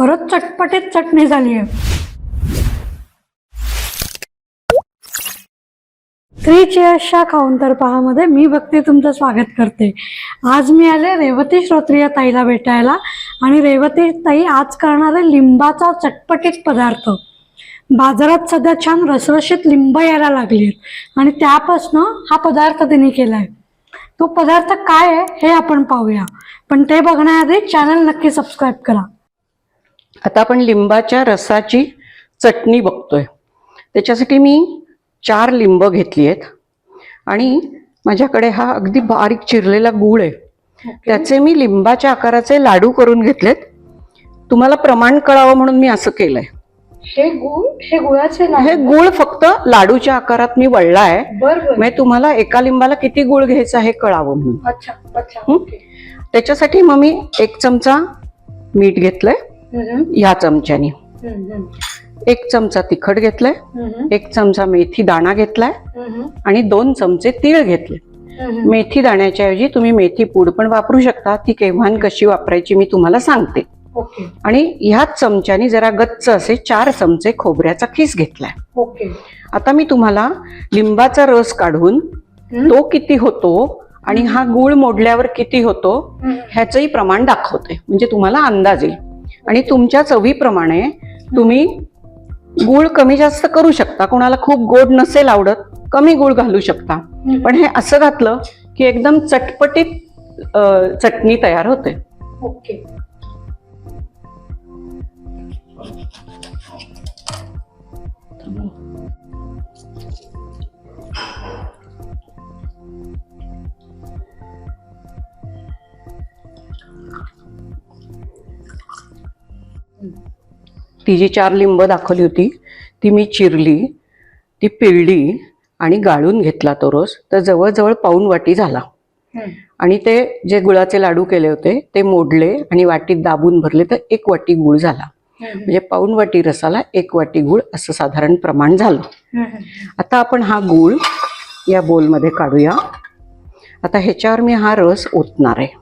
खरंच चटपटीत चटणी झाली आहे थ्री चेअर्सच्या काउंटर पहामध्ये मी भक्ती तुमचं स्वागत करते. आज मी आले रेवती श्रोत्रिय ताईला भेटायला आणि रेवती ताई आज करणारे लिंबाचा चटपटीत पदार्थ. बाजारात सध्या छान रसरशीत लिंब यायला लागली आहेत आणि त्यापासनं हा पदार्थ तिने केलाय. तो पदार्थ काय आहे हे आपण पाहूया. पण ते बघण्याआधी चॅनल नक्की सबस्क्राईब करा. आता आपण लिंबाच्या रसाची चटणी बघतोय. त्याच्यासाठी मी चार लिंब घेतली आहेत. आणि माझ्याकडे हा अगदी बारीक चिरलेला गूळ आहे. त्याचे मी लिंबाच्या आकाराचे लाडू करून घेतलेत. तुम्हाला प्रमाण कळावं म्हणून मी असं केलंय. हे गुळ हे गुळाचे हे गूळ फक्त लाडूच्या आकारात मी वळला आहे. बरोबर म्हणजे तुम्हाला एका लिंबाला किती गुळ घ्यायचा हे कळावं म्हणून. अच्छा अच्छा? त्याच्यासाठी मग मी एक चमचा मीठ घेतलंय. हम्म, या चमच्यानी. एक चमचा तिखट घेतलंय. एक चमचा मेथी दाणा घेतलाय. आणि दोन चमचे तीळ घेतले. मेथी दाण्याच्या ऐवजी तुम्ही मेथी पूड पण वापरू शकता. ती केव्हा कशी वापरायची मी तुम्हाला सांगते. आणि ह्याच चमच्यानी जरा गच्च असे चार चमचे खोबऱ्याचा खीस घेतलाय. आता मी तुम्हाला लिंबाचा रस काढून. तो किती होतो आणि हा गुळ मोडल्यावर किती होतो. ह्याचंही प्रमाण दाखवते. म्हणजे तुम्हाला अंदाज येईल. आणि तुमच्या चवीप्रमाणे तुम्ही गुळ कमी जास्त करू शकता. कोणाला खूप गोड नसेल आवडत कमी गुळ घालू शकता. पण हे असं घातलं की एकदम चटपटीत चटणी तयार होते. ओके. ती जी चार लिंब दाखवली होती ती मी चिरली ती पिळली आणि गाळून घेतला तो रस तर जवळजवळ पाऊन वाटी झाला. आणि ते जे गुळाचे लाडू केले होते ते मोडले आणि वाटीत दाबून भरले तर एक वाटी गुळ झाला. म्हणजे पाऊन वाटी रसाला एक वाटी गुळ असं साधारण प्रमाण झालं. आता आपण हा गूळ या बोलमध्ये काढूया आता ह्याच्यावर मी हा रस ओतणार आहे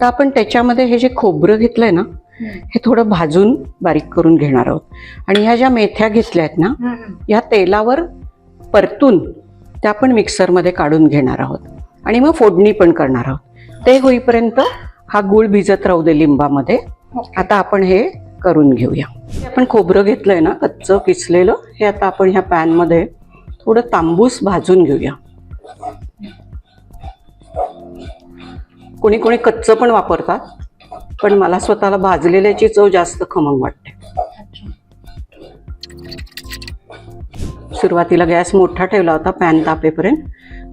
आता आपण त्याच्यामध्ये हे जे खोबरं घेतलंय ना. हे थोडं भाजून बारीक करून घेणार आहोत आणि ह्या ज्या मेथ्या घेतल्या आहेत ना हम्म. या तेलावर परतून त्या पण मिक्सरमध्ये काढून घेणार आहोत आणि मग फोडणी पण करणार आहोत ते होईपर्यंत हा गूळ भिजत राहू दे लिंबामध्ये. आता आपण हे करून घेऊया हे आपण खोबरं घेतलंय ना कच्चं किसलेलं हे आता आपण ह्या पॅनमध्ये थोडं तांबूस भाजून घेऊया कोणी कोणी कच्चं पण वापरतात पण मला स्वतःला भाजलेल्याची चव जास्त खमंग वाटते. सुरुवातीला गॅस मोठा ठेवला होता पॅन तापेपर्यंत.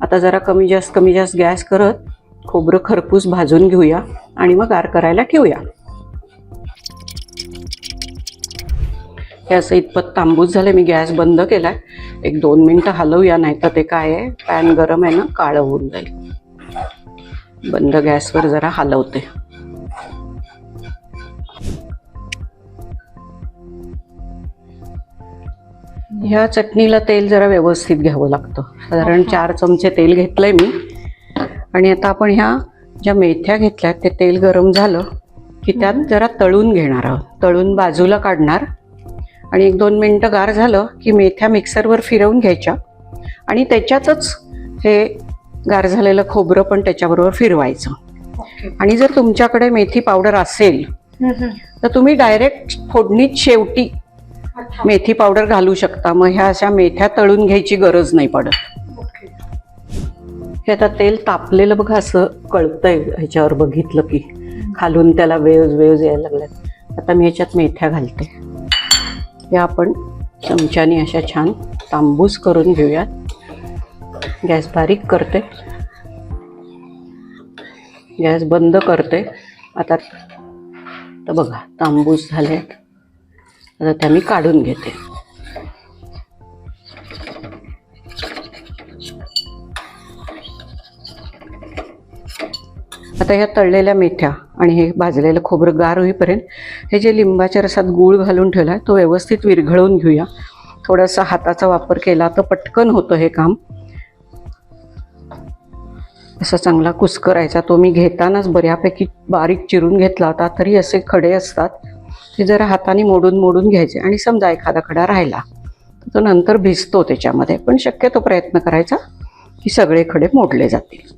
आता जरा कमी जास्त कमी जास्त गॅस करत खोबरं खरपूस भाजून घेऊया आणि मग गार करायला ठेवूया. हे असं इतपत तांबूस झालं मी गॅस बंद केलाय. एक दोन मिनटं हलवूया नाही तर ते काय आहे? पॅन गरम आहे ना काळं होऊन जाईल. बंद गॅसवर जरा हलवते. ह्या चटणीला तेल जरा व्यवस्थित घ्यावं लागतं. साधारण चार चमचे तेल घेतलंय मी. आणि आता आपण ह्या ज्या मेथ्या घेतल्यात ते तेल गरम झालं की त्यात जरा तळून घेणार आहोत. तळून बाजूला काढणार. आणि एक दोन मिनटं गार झालं की मेथ्या मिक्सरवर फिरवून घ्यायच्या. आणि त्याच्यातच हे गार झालेलं खोबरं पण त्याच्याबरोबर फिरवायचं. आणि जर तुमच्याकडे मेथी पावडर असेल. तर तुम्ही डायरेक्ट फोडणीत शेवटी. मेथी पावडर घालू शकता मग ह्या अशा मेथ्या तळून घ्यायची गरज नाही पडत. हे आता तेल तापलेलं बघा असं कळतंय ह्याच्यावर बघितलं की खालून त्याला वेव्ज वेव्ज यायला लागल्यात आता मी ह्याच्यात मेथ्या घालते या आपण चमच्याने अशा छान तांबूस करून घेऊयात गॅस बारीक करते. गॅस बंद करते. आता तर बघा तांबूस झाले आता त्या मी काढून घेते. आता ह्या तळलेल्या मेथ्या आणि हे भाजलेलं खोबरं गार होईपर्यंत हे जे लिंबाच्या रसात गूळ घालून ठेवला आहे तो व्यवस्थित विरघळून घेऊया. थोडासा हाताचा वापर केला तर पटकन होतं हे काम. असा चांगला कुस्करायचा. तो मी घेतानाच बऱ्यापैकी बारीक चिरून घेतला होता. तरी असे खडे असतात ते जरा हाताने मोडून मोडून घ्यायचे. आणि समजा एखादा खडा राहिला तर तो नंतर भिजतो त्याच्यामध्ये. पण शक्यतो प्रयत्न करायचा की सगळे खडे मोडले जातील.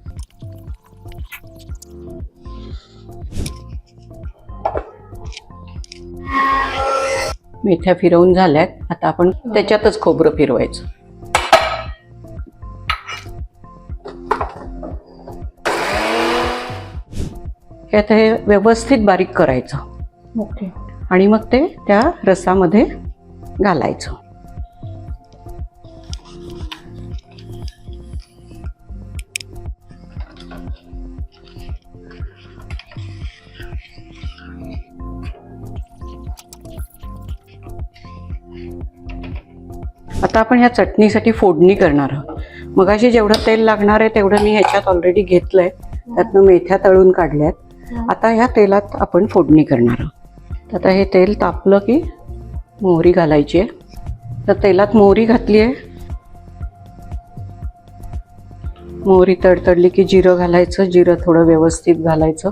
मेथ्या फिरवून झाल्यात. आता आपण त्याच्यातच खोबरं फिरवायचं. हे आता हे व्यवस्थित बारीक करायचं. ओके. आणि मग ते त्या रसामध्ये घालायचं. आता आपण ह्या चटणीसाठी फोडणी करणार आहोत. मगाशी जेवढं तेल लागणार आहे तेवढं मी ह्याच्यात ऑलरेडी घेतलंय. त्यातनं मेथ्या तळून काढल्यात. आता ह्या तेलात आपण फोडणी करणार आहोत. तर आता हे तेल तापलं की मोहरी घालायची आहे. तर तेलात मोहरी घातली आहे. मोहरी तडतडली की जिरं घालायचं जिरं थोडं व्यवस्थित घालायचं.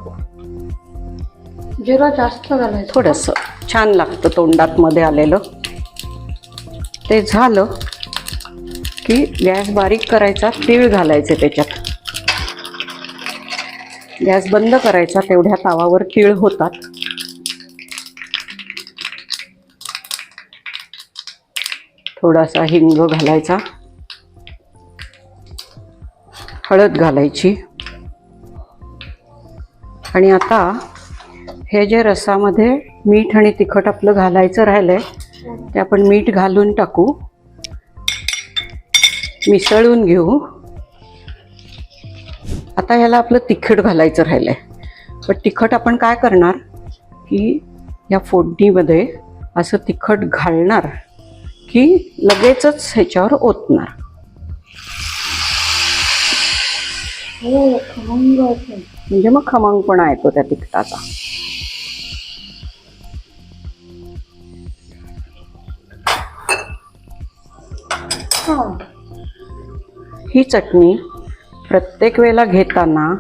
जिरं जास्त घालायचं. थोडंसं. छान लागतं तोंडात मध्ये आलेलं. ते झालं की गॅस बारीक करायचा तीळ घालायचे त्याच्यात. गॅस बंद करायचा तेवढ्या तावावर तीळ होतात. थोडासा हिंग घालायचा. हळद घालायची. आणि आता हे जे रसामध्ये मीठ आणि तिखट आपलं घालायचं राहिलंय ते आपण मीठ घालून टाकू. मिसळून घेऊ. आता ह्याला आपलं तिखट घालायचं राहिलंय पण तिखट आपण काय करणार की या फोडणीमध्ये असं तिखट घालणार की लगेचच ह्याच्यावर ओतणार हो. म्हणजे मग खमंगपणा येतो त्या तिखटाचा. ही चटणी प्रत्येक वेळेला घेताना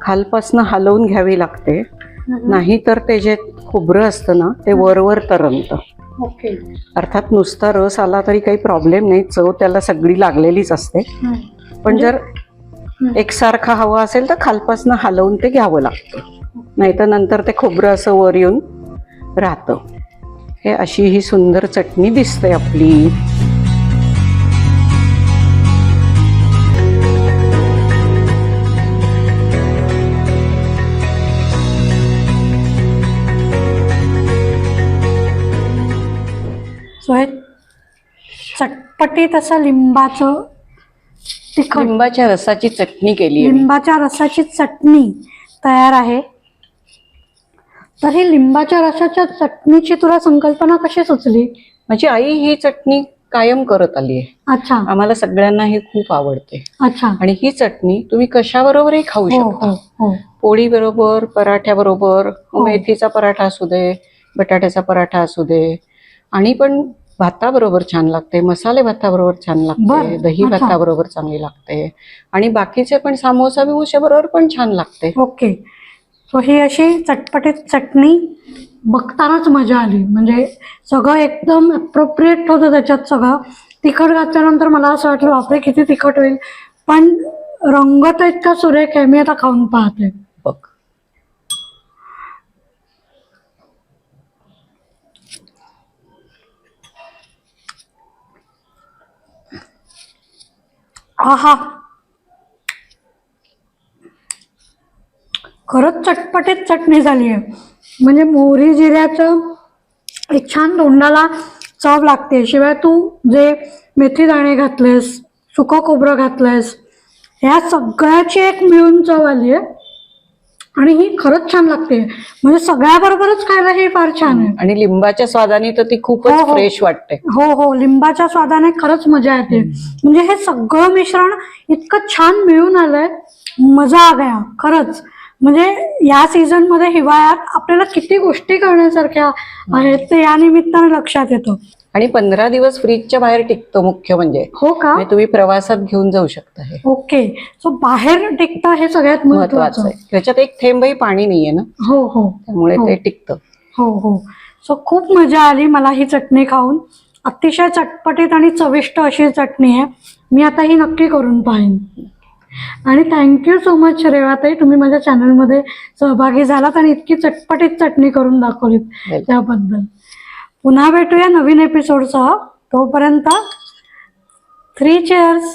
खालपासनं हलवून घ्यावी लागते. नाही तर ते जे खोबरं असतं ना ते वरवर तरंगतं. ओके. अर्थात नुसता रस आला तरी काही प्रॉब्लेम नाही चव त्याला सगळी लागलेलीच असते. पण जर एकसारखं हवं असेल तर खालपासनं हलवून ते घ्यावं लागतं. नाही तर नंतर ते खोबरं असं वर येऊन राहतं. हे अशी ही सुंदर चटणी दिसते आपली. चटपटीत असं लिंबाचं तिखट लिंबाच्या रसाची चटणी केली लिंबाच्या रसाची चटणी तयार आहे. तर ही लिंबाच्या रसाच्या चटणीची तुला संकल्पना कशी सुचली? माझी आई ही चटणी कायम करत आली आहे. अच्छा. आम्हाला सगळ्यांना ही खूप आवडते. अच्छा. आणि ही चटणी तुम्ही कशाबरोबरही खाऊ हो शकता. हो हो. पोळी बरोबर पराठ्या बरोबर. मेथीचा पराठा असू दे बटाट्याचा पराठा असू दे. आणि पण भाताबरोबर छान लागते मसाले भाताबरोबर छान लागते बरं. दही अच्छा. भाताबरोबर चांगली लागते आणि बाकीचे पण सामोसा बिमोसा बरोबर पण छान लागते. ओके. सो ही अशी चटपटीत चटणी बघतानाच मजा आली. म्हणजे सगळं एकदम अप्रोप्रिएट होतं त्याच्यात सगळं. तिखट घातल्यानंतर मला असं वाटलं बापरे किती तिखट होईल. पण रंग तर इतका सुरेख आहे मी आता खाऊन पाहते बघ आहा. खरंच चटपटीत चटणी झाली आहे. म्हणजे मोहरी जिऱ्याचं एक छान तोंडाला चव लागते. शिवाय तू जे मेथी दाणे घातलेस सुकं खोबरं घातलंयस ह्या सगळ्याची एक मिळून चव आली आहे. आणि ही खरंच छान लागते. म्हणजे सगळ्याबरोबरच खायला ही फार छान आहे. आणि लिंबाच्या स्वादाने तर ती खूपच हो, हो. फ्रेश वाटते. हो हो. लिंबाच्या स्वादाने खरंच मजा येते. म्हणजे हे सगळं मिश्रण इतकं छान मिळून आलंय. मजा आ गया. खरंच. म्हणजे या सीझनमध्ये हिवाळ्यात आपल्याला किती गोष्टी करण्यासारख्या आहेत ते या निमित्ताने लक्षात येतं. आणि पंधरा दिवस फ्रीजच्या बाहेर टिकतो मुख्य म्हणजे. हो का? म्हणजे तुम्ही प्रवासात घेऊन जाऊ शकता हे. ओके. सो बाहेर टिकतं हे सगळ्यात महत्वाचं आहे. त्याच्यात एक थेंबही पाणी नाहीये ना? हो हो. त्यामुळे हो. ते टिकतं. हो हो. सो खूप मजा आली मला ही चटणी खाऊन. अतिशय चटपटीत आणि चविष्ट अशी चटणी आहे. मी आता ही नक्की करून पाहीन. आणि थँक्यू सो मच रेवाताई. तुम्ही माझ्या चॅनलमध्ये सहभागी झालात आणि इतकी चटपटीत चटणी करून दाखवलीत. त्याबद्दल. पुन्हा भेटूया नवीन एपिसोडसह तोपर्यंत थ्री चेअर्स